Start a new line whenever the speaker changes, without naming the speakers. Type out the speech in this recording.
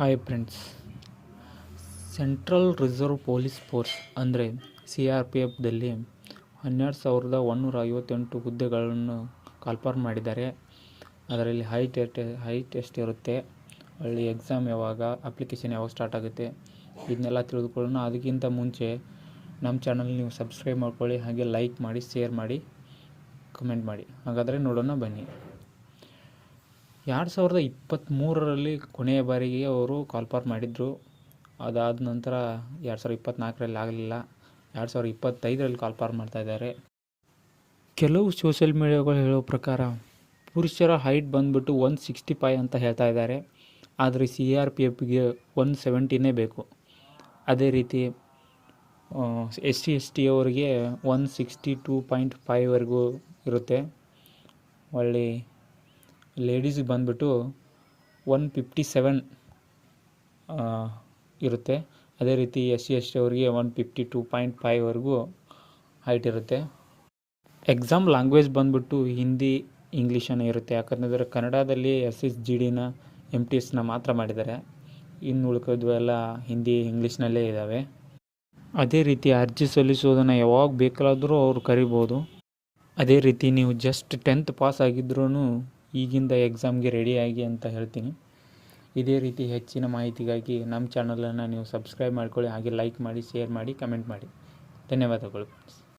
Hi friends central reserve police force ಅಂದರೆ C R P ಎಫ್ದಲ್ಲಿ ಹನ್ನೆರಡು ಸಾವಿರದ ಒನ್ನೂರ ಐವತ್ತೆಂಟು ಹುದ್ದೆಗಳನ್ನು ಕಾಲ್ಫಾರ್ಮ್ ಮಾಡಿದ್ದಾರೆ. ಅದರಲ್ಲಿ ಹೈಟ್ ಹೈ ಟೆಸ್ಟ್ ಇರುತ್ತೆ ಒಳ್ಳೆ ಎಕ್ಸಾಮ್ ಯಾವಾಗ ಅಪ್ಲಿಕೇಶನ್ ಯಾವಾಗ ಸ್ಟಾರ್ಟ್ ಆಗುತ್ತೆ, ಇದನ್ನೆಲ್ಲ ತಿಳಿದುಕೊಳ್ಳೋಣ. ಅದಕ್ಕಿಂತ ಮುಂಚೆ ನಮ್ಮ ಚಾನಲ್ ನೀವು ಸಬ್ಸ್ಕ್ರೈಬ್ ಮಾಡ್ಕೊಳ್ಳಿ, ಹಾಗೆ ಲೈಕ್ ಮಾಡಿ ಶೇರ್ ಮಾಡಿ ಕಮೆಂಟ್ ಮಾಡಿ. ಹಾಗಾದರೆ ನೋಡೋಣ ಬನ್ನಿ. ಎರಡು ಸಾವಿರದ ಇಪ್ಪತ್ತ್ಮೂರರಲ್ಲಿ ಕೊನೆಯ ಬಾರಿಗೆ ಅವರು ಕಾಲ್ಪಾರ್ ಮಾಡಿದರು. ಅದಾದ ನಂತರ ಎರಡು ಸಾವಿರದ ಇಪ್ಪತ್ತ್ನಾಲ್ಕರಲ್ಲಿ ಆಗಲಿಲ್ಲ. ಎರಡು ಸಾವಿರದ ಇಪ್ಪತ್ತೈದರಲ್ಲಿ ಮಾಡ್ತಾ ಇದ್ದಾರೆ. ಕೆಲವು ಸೋಷಿಯಲ್ ಮೀಡಿಯಾಗಳು ಹೇಳೋ ಪ್ರಕಾರ ಪುರುಷರ ಹೈಟ್ ಬಂದುಬಿಟ್ಟು ಒನ್ ಸಿಕ್ಸ್ಟಿ ಫೈ ಅಂತ ಹೇಳ್ತಾ ಇದ್ದಾರೆ. ಆದರೆ ಸಿ ಆರ್ ಪಿ ಎಫ್ಗೆ ಒನ್ ಸೆವೆಂಟಿನೇ ಬೇಕು. ಅದೇ ರೀತಿ ಎಸ್ ಸಿ ಎಸ್ ಟಿ ಅವರಿಗೆ ಒನ್ ಸಿಕ್ಸ್ಟಿ ಟೂ ಪಾಯಿಂಟ್ ಫೈವ್ವರೆಗೂ ಇರುತ್ತೆ. ಒಳ್ಳೆ ಲೇಡೀಸಿಗೆ ಬಂದುಬಿಟ್ಟು ಒನ್ ಫಿಫ್ಟಿ ಸೆವೆನ್ ಇರುತ್ತೆ. ಅದೇ ರೀತಿ ಎಸ್ ಸಿ ಎಸ್ ಟಿ ಅವರಿಗೆ ಒನ್ ಫಿಫ್ಟಿ ಟೂ ಪಾಯಿಂಟ್ ಫೈವ್ವರೆಗೂ ಹೈಟ್ ಇರುತ್ತೆ. ಎಕ್ಸಾಮ್ ಲ್ಯಾಂಗ್ವೇಜ್ ಬಂದುಬಿಟ್ಟು ಹಿಂದಿ ಇಂಗ್ಲೀಷನೇ ಇರುತ್ತೆ. ಯಾಕಂದರೆ ಕನ್ನಡದಲ್ಲಿ ಎಸ್ ಎಸ್ ಜಿ ಡಿನ, ಎಂ ಟಿ ಎಸ್ನ ಮಾತ್ರ ಮಾಡಿದ್ದಾರೆ. ಇನ್ನು ಉಳ್ಕೋದು ಎಲ್ಲ ಹಿಂದಿ, ಇಂಗ್ಲೀಷ್ನಲ್ಲೇ ಇದ್ದಾವೆ. ಅದೇ ರೀತಿ ಅರ್ಜಿ ಸಲ್ಲಿಸೋದನ್ನು ಯಾವಾಗ ಬೇಕಾದರೂ ಅವರು ಕರಿಬೋದು. ಅದೇ ರೀತಿ ನೀವು ಜಸ್ಟ್ ಟೆಂತ್ ಪಾಸ್ ಆಗಿದ್ರೂ ಈಗಿಂದ ಎಕ್ಸಾಮ್ಗೆ ರೆಡಿಯಾಗಿ ಅಂತ ಹೇಳ್ತೀನಿ. ಇದೇ ರೀತಿ ಹೆಚ್ಚಿನ ಮಾಹಿತಿಗಾಗಿ ನಮ್ಮ ಚಾನಲನ್ನು ನೀವು ಸಬ್ಸ್ಕ್ರೈಬ್ ಮಾಡ್ಕೊಳ್ಳಿ, ಹಾಗೆ ಲೈಕ್ ಮಾಡಿ ಶೇರ್ ಮಾಡಿ ಕಮೆಂಟ್ ಮಾಡಿ. ಧನ್ಯವಾದಗಳು.